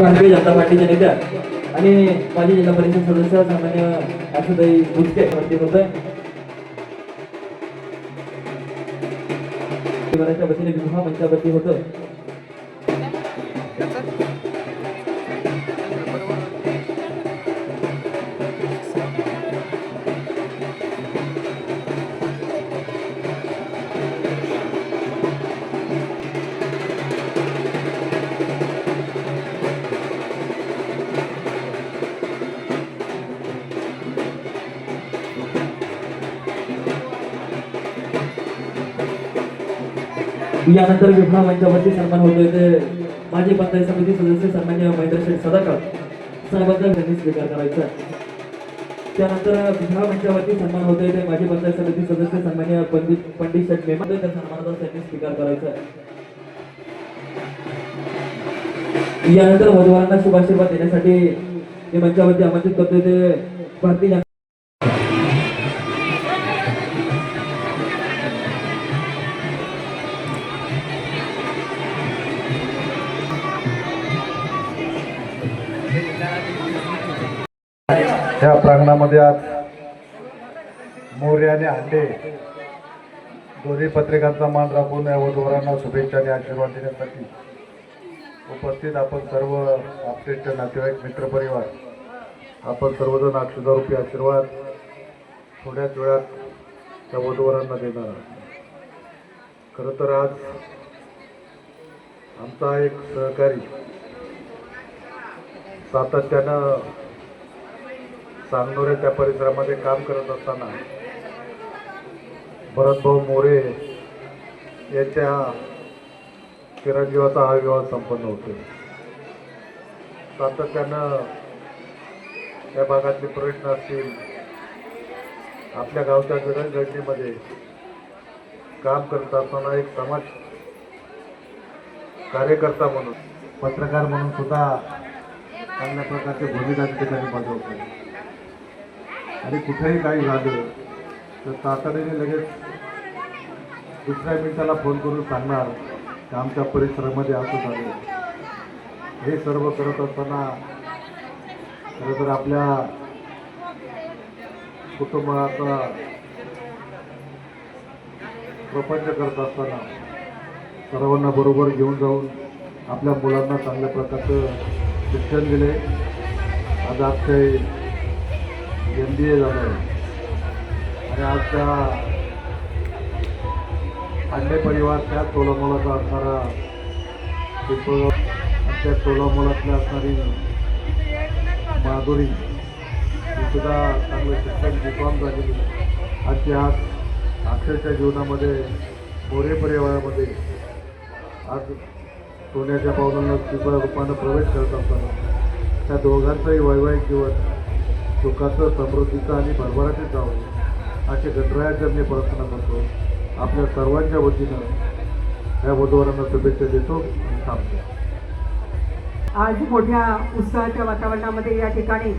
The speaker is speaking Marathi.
भारतीय जनता पार्टीच्या नेत्या आणि माजी जिल्हा परिषद सदस्य सामान्य आशुताई भुसके उपस्थित होत परिवाराच्या वतीने विवाह मंचावरती होतं. यानंतर विवाह मंचावरती सन्मान होतोय ते माजी पंचायत समिती सदस्य सन्मान्य महेंद्र शेठ सदाकाळ साहेबांचा त्यांनी स्वीकार करायचा. त्यानंतर विवाह मंचावरती सन्मान होतोय ते माजी पंचायत समिती सदस्य सन्मान्य पंडित पंडित शेठ मेमा त्या सन्मानाचा त्यांनी स्वीकार करायचा. यानंतर वधूवरांना शुभाशीर्वाद देण्यासाठी हे मंचावरती आमंत्रित करतोय ते भारतीय ह्या प्रांगणामध्ये आज मोर्याने आणि दोन्ही पत्रिकांचा मान राखून या वधूवरांना शुभेच्छा आणि आशीर्वाद देण्यासाठी उपस्थित आपण सर्व आपले नातेवाईक मित्रपरिवार आपण सर्वजण अक्षदा रुपये आशीर्वाद थोड्याच वेळात त्या वधूवरांना देणार खरं तर आज आमचा एक सहकारी सातत्यानं चांदोरे त्या परिसरामध्ये काम करत असताना भरतभाऊ मोरे यांच्या चिरंजीवाचा हा विवाह संपन्न होतो. सातत्यानं त्या भागातले प्रश्न असतील आपल्या गावच्या जडणघडणीमध्ये काम करत असताना एक समाज कार्यकर्ता म्हणून पत्रकार म्हणून सुद्धा चांगल्या प्रकारची भूमिका त्या ठिकाणी बजावतो. आणि कुठेही काही झालं तर तातडीने लगेच दुसऱ्या मिनिटाला फोन करून सांगणार की आमच्या परिसरामध्ये असं झालं. हे सर्व करत असताना खरं तर आपल्या कुटुंबाचा प्रपंच करत असताना सर्वांना बरोबर घेऊन जाऊन आपल्या मुलांना चांगल्या प्रकारचं शिक्षण दिले. आज आजचे एम बी ए झालं आणि आज त्या अंडे परिवार त्या टोलामोलाचा असणारा पिंपळगाव त्या टोलामोलातल्या असणारी माधुरी ही सुद्धा चांगलं शिक्षण बिकॉम झालेली आजची आज अक्षरच्या जीवनामध्ये मोरे परिवारामध्ये आज सोन्याच्या पावलांना कृपा रूपानं प्रवेश करत असताना त्या दोघांचंही वैवाहिक जीवन सुखाचं समृद्धीचं आणि भरभराटीत जावं. असे गणरायाच्या मी प्रार्थना करतो. आपल्या सर्वांच्या वतीनं या वधूवरांना शुभेच्छा देतो आणि थांबतो. आज मोठ्या उत्साहाच्या वातावरणामध्ये या ठिकाणी